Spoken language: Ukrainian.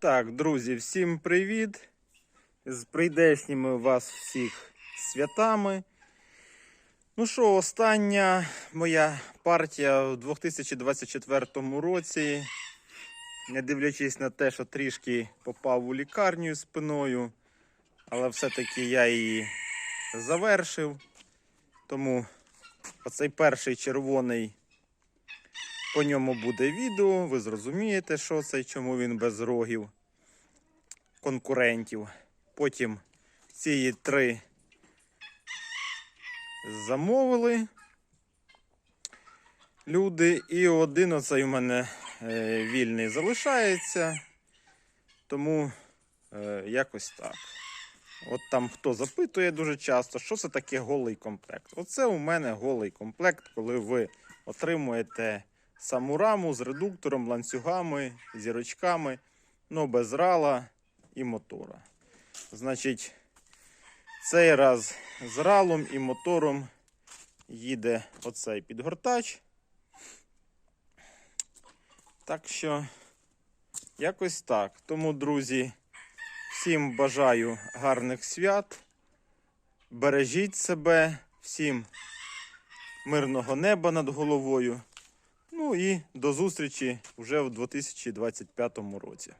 Так, друзі, всім привіт! З прийдешніми вас всіх святами. Ну що, остання моя партія в 2024 році. Не дивлячись на те, що трішки попав у лікарню спиною, але все-таки я її завершив. Тому оцей перший червоний по ньому буде відео, ви зрозумієте, що це і чому він без рогів конкурентів. Потім ці три замовили люди, і один оцей у мене е, вільний залишається. Тому е, якось так. От там хто запитує дуже часто, що це таке голий комплект. Оце у мене голий комплект, коли ви отримуєте саму раму з редуктором, ланцюгами, зірочками, ну без рала і мотора. Значить, цей раз з ралом і мотором їде оцей підгортач. Так що, якось так. Тому, друзі, всім бажаю гарних свят. Бережіть себе, всім мирного неба над головою. Ну і до зустрічі вже в 2025 році.